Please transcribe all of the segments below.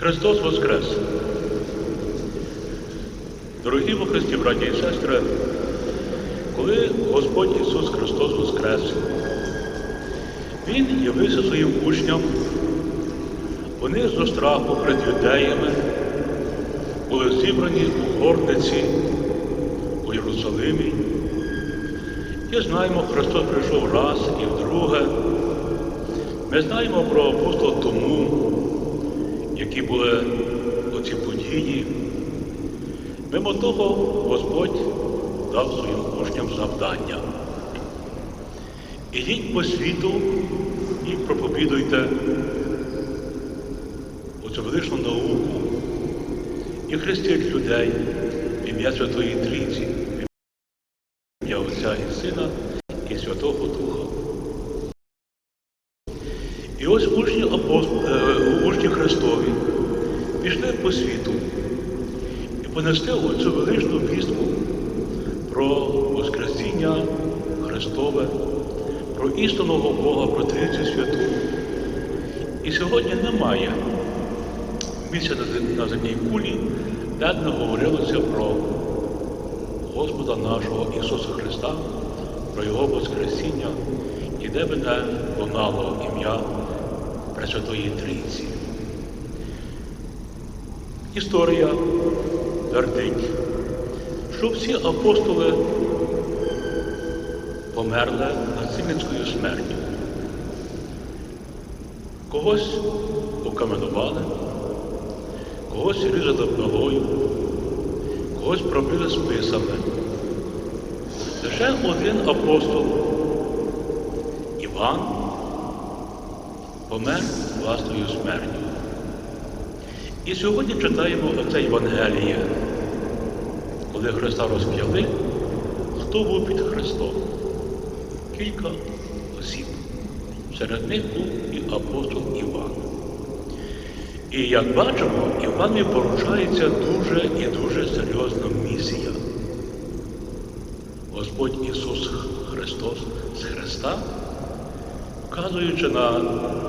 Христос Воскрес! Дорогі во Христі, браті і сестри, коли Господь Ісус Христос Воскрес, Він явився своїм учням, вони з страху перед юдеями були зібрані у горниці у Єрусалимі. І знаємо, Христос прийшов раз і вдруге. Ми знаємо про апостола Тому, які були оці події. Мимо того Господь дав своїм учням завдання. Ідіть по світу і проповідуйте оцю величну науку і хрестіть людей в ім'я Святої Трійці, в ім'я Отця і Сина і Святого Духа. І ось учні, апост... е, учні Христові пішли по світу і оцю величну вістку про Воскресіння Христове, про істинного Бога, про Трійцю Святу. І сьогодні немає місця на земній кулі, де не говорилося про Господа нашого Ісуса Христа, про Його Воскресіння, і де би не лунало ім'я Пресвятої Трійці. Історія твердить, що всі апостоли померли насильницькою смертю. Когось окаменували, когось різали пилою, когось пробили списами. Лише один апостол Іван помер власною смертю. І сьогодні читаємо оце Євангеліє, коли Христа розп'яли, хто був під Христом? Кілька осіб. Серед них був і апостол Іван. І як бачимо, Іванові поручається дуже і дуже серйозна місія. Господь Ісус Христос з Христа, вказуючи на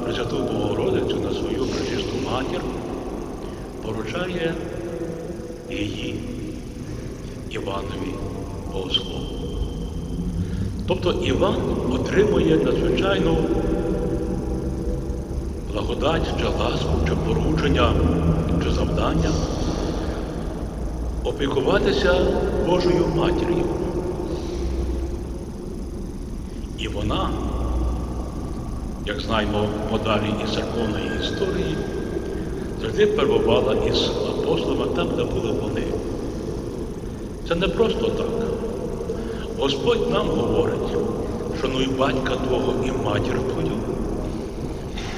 Пресвяту Богородицю, на свою пречисту матір, поручає її Іванові Богослову. Тобто Іван отримує надзвичайну благодать чи ласку, чи поручення, чи завдання опікуватися Божою матір'ю. І вона, як знаємо подалі із церковної історії, завжди перебувала із апостолами там, де були вони. Це не просто так. Господь нам говорить, шануй батька твого і матір твою,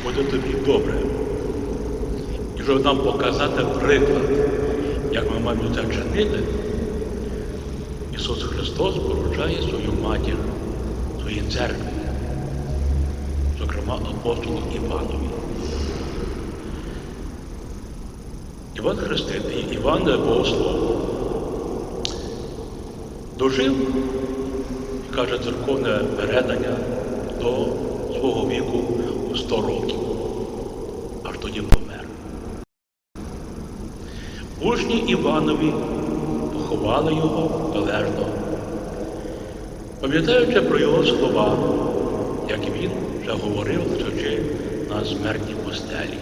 буде тобі добре. І щоб нам показати приклад, як ми маємо це чинити, Ісус Христос поручає свою матір, своїй церкві, зокрема апостолу Іванові. Іван Хреститель, Іван Богослов, дожив, каже церковне передання, до свого віку у 100 років, аж тоді помер. Учні Іванові поховали його належно, пам'ятаючи про його слова, як він вже говорив, лежачи на смертній постелі.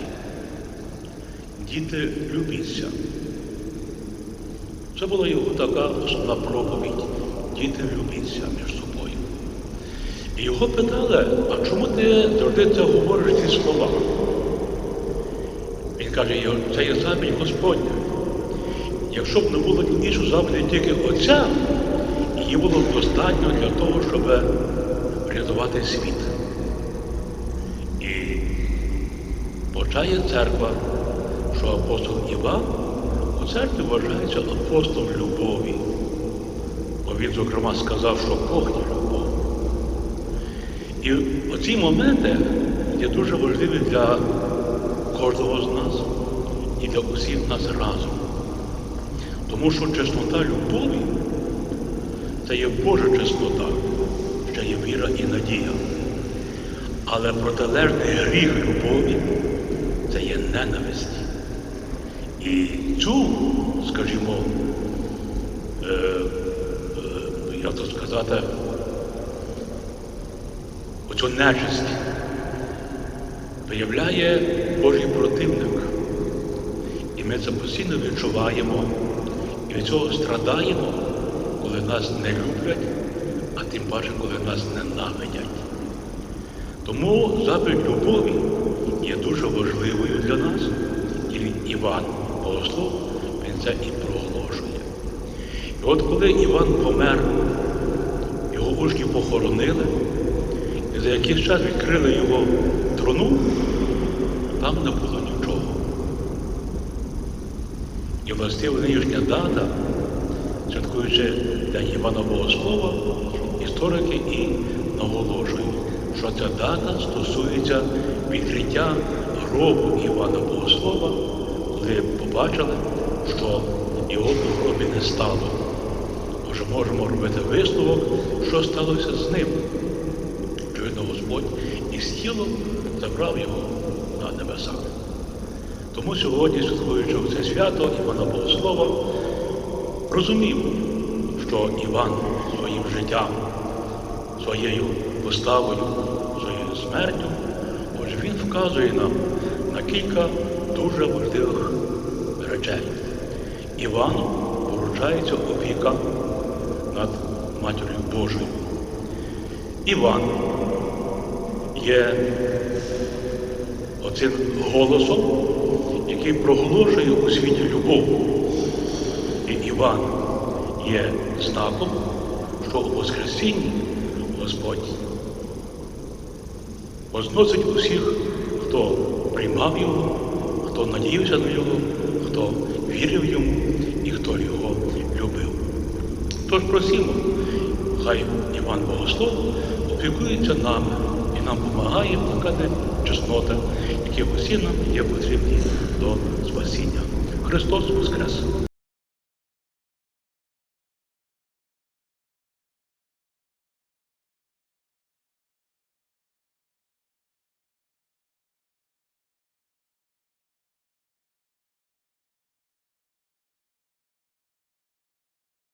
Діти, любіться. Це була його така основна проповідь. Діти любіться між собою. І його питали, а чому ти це говориш ці слова? Він каже, це є заповідь Господня. Якщо б не було іншого заповіді тільки Отця, її було б достатньо для того, щоб врятувати світ. І Почає церква, що апостол Іван церкві вважається апостолом любові. Бо він, зокрема, сказав, що Бог є любов. І оці моменти є дуже важливі для кожного з нас і для усіх нас разом. Тому що чеснота любові це є Божа чеснота, ще є віра і надія. Але протилежний гріх любові це є ненависть. І цю, скажімо, е, е, як то сказати, оцю нечисть виявляє Божий противник. І ми це постійно відчуваємо і від цього страдаємо, коли нас не люблять, а тим паче, коли нас ненавидять. Тому заповідь любові є дуже важливою для нас, і Іван Богослов, він це і проголошує. І от коли Іван помер, його учні похоронили, і за якийсь час відкрили його труну, там не було нічого. І властиво нинішня дата, святкуючи День Івана Богослова, історики і наголошують, що ця дата стосується відкриття гробу Івана Богослова, коли побачили, що його у гробі не стало. Може, можемо робити висновок, що сталося з ним. Очевидно, Господь із тілом забрав його на небеса. Тому сьогодні, святкуючи це свято Івана Богослова, розумів, що Іван своїм життям, своєю поставою, своєю смертю, отже, він вказує нам на кілька дуже важливих речей. Івану поручається опіка над Матір'ю Божою. Іван є оцим голосом, який проголошує у світі любов. І Іван є знаком, що у Воскресінні Господь возносить усіх, хто приймав його, хто надіявся на нього, хто вірив йому і хто його любив. Тож просимо, хай Іван Богослов опікується нами і нам допомагає покати чеснота, які усі нам є потрібні до спасіння. Христос Воскрес!